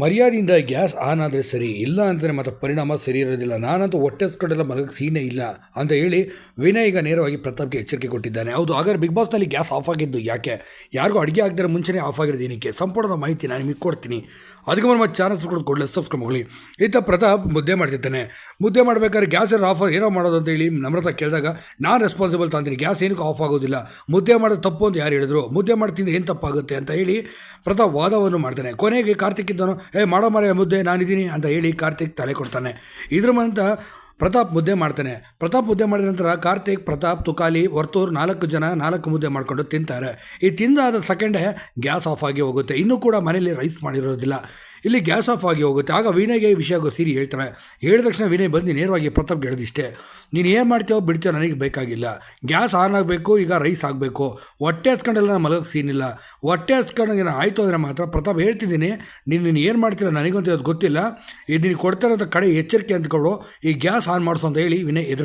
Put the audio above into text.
ಮರ್ಯಾದೆಯಿಂದ gas on ಆದರೆ ಸರಿ, ಇಲ್ಲ ಅಂತಂದರೆ ಮತ್ತೆ ಪರಿಣಾಮ ಸರಿ ಇರೋದಿಲ್ಲ. ನಾನಂತೂ ಹೊಟ್ಟೆ ಸ್ಕಡೆಲ್ಲ ಮಲಗಕ್ಕೆ ಸೀನೇ ಇಲ್ಲ ಅಂತ ಹೇಳಿ ವಿನಯ್ ಈಗ ನೇರವಾಗಿ ಪ್ರತಾಪ್ಗೆ ಎಚ್ಚರಿಕೆ ಕೊಟ್ಟಿದ್ದಾನೆ. ಹೌದು, ಹಾಗಾದ್ರೆ ಬಿಗ್ ಬಾಸ್ನಲ್ಲಿ ಗ್ಯಾಸ್ ಆಫ್ ಆಗಿದ್ದು ಯಾಕೆ? ಯಾರಿಗೂ ಅಡುಗೆ ಆಗದಿರೋ ಮುಂಚೆನೇ ಆಫ್ ಆಗಿರೋದು ಏನಕ್ಕೆ? ಸಂಪೂರ್ಣದ ಮಾಹಿತಿ ನಾನು ನಿಮಗೆ ಕೊಡ್ತೀನಿ. ಅದಕ್ಕೆ ನಮ್ಮ ಚಾನಲ್ಸ್ ಕೊಡೋದು ಕೊಡಲಿ ಸಬ್ಸ್ಕ್ರೈಬ್ ಮಗಳಿ ಇತ್ತ ಪ್ರತಾಪ್ ಮುದ್ದೆ ಮಾಡ್ತಿರ್ತಾನೆ ಮುದ್ದೆ ಮಾಡಬೇಕಾದ್ರೆ ಗ್ಯಾಸ್ ಏನೋ ಆಫರ್ ಏನೋ ಮಾಡೋದು ಅಂತ ಹೇಳಿ ನಮ್ರತ ಕೇಳಿದಾಗ, ನಾನು ರೆಸ್ಪಾನ್ಸಿಬಲ್ ತಂತೀನಿ ಗ್ಯಾಸ್ ಏನಕ್ಕೆ ಆಫ್ ಆಗೋದಿಲ್ಲ. ಮುದ್ದೆ ಮಾಡೋದು ತಪ್ಪು ಅಂತ ಯಾರು ಹೇಳಿದ್ರು? ಮುದ್ದೆ ಮಾಡ್ತಿದ್ರೆ ಏನು ತಪ್ಪಾಗುತ್ತೆ? ಅಂತ ಹೇಳಿ ಪ್ರತಾಪ್ ವಾದವನ್ನು ಮಾಡ್ತಾನೆ. ಕೊನೆಗೆ ಕಾರ್ತಿಕ್ ಇದ್ದವನು, ಏ, ಮಾಡೋ ಮರ ಮುದ್ದೆ, ನಾನಿದ್ದೀನಿ ಅಂತ ಹೇಳಿ ಕಾರ್ತಿಕ್ ತಲೆ ಕೊಡ್ತಾನೆ. ಇದ್ರ ಮಂತ ಪ್ರತಾಪ್ ಮುದ್ದೆ ಮಾಡ್ತಾನೆ. ಪ್ರತಾಪ್ ಮುದ್ದೆ ಮಾಡಿದ ನಂತರ ಕಾರ್ತಿಕ್, ಪ್ರತಾಪ್, ತುಕಾಲಿ, ವರ್ತೂರ್ ನಾಲ್ಕು ಜನ ನಾಲ್ಕು ಮುದ್ದೆ ಮಾಡಿಕೊಂಡು ತಿಂತಾರೆ. ಈ ತಿಂದಾದ ಸೆಕೆಂಡೇ ಗ್ಯಾಸ್ ಆಫ್ ಆಗಿ ಹೋಗುತ್ತೆ. ಇನ್ನೂ ಕೂಡ ಮನೇಲಿ ರೈಸ್ ಮಾಡಿರೋದಿಲ್ಲ. ಇಲ್ಲಿ ಗ್ಯಾಸ್ ಆಫ್ ಆಗಿ ಹೋಗುತ್ತೆ. ಆಗ ವಿನಯ್ಗೆ ವಿಷಯ ಸಿರಿ ಹೇಳ್ತಾರೆ ಹೇಳಿದ ತಕ್ಷಣ ವಿನಯ್ ಬಂದು ನೇರವಾಗಿ ಪ್ರತಾಪ್ಗೆ ಹೇಳಿದಿಷ್ಟೇ. ನೀನು ಏನು ಮಾಡ್ತೀವೋ ಬಿಡ್ತೀವೋ ನನಗೆ ಬೇಕಾಗಿಲ್ಲ. ಗ್ಯಾಸ್ ಆನ್ ಆಗಬೇಕು, ಈಗ ರೈಸ್ ಆಗಬೇಕು. ಹೊಟ್ಟೆ ಹಚ್ಕೊಂಡೆಲ್ಲ ನಾನು ಮಲಗಕ್ಕೆ ಸೀನಿಲ್ಲ ಹೊಟ್ಟೆ ಹಸ್ಕೊಂಡಂಗೆ ಆಯಿತು ಅಂದರೆ ಮಾತ್ರ ಪ್ರತಾಪ್ ಹೇಳ್ತಿದ್ದೀನಿ, ನೀನು ನೀನು ಏನು ಮಾಡ್ತೀರ ನನಗಂತೂ ಅದು ಗೊತ್ತಿಲ್ಲ. ಇದು ನೀನು ಕೊಡ್ತಾ ಕಡೆ ಎಚ್ಚರಿಕೆ ಅಂತಕೊಳ್ಳೋ ಈ ಗ್ಯಾಸ್ ಆನ್ ಮಾಡಿಸು ಅಂತ ಹೇಳಿ ವಿನಯ್ ಎದುರು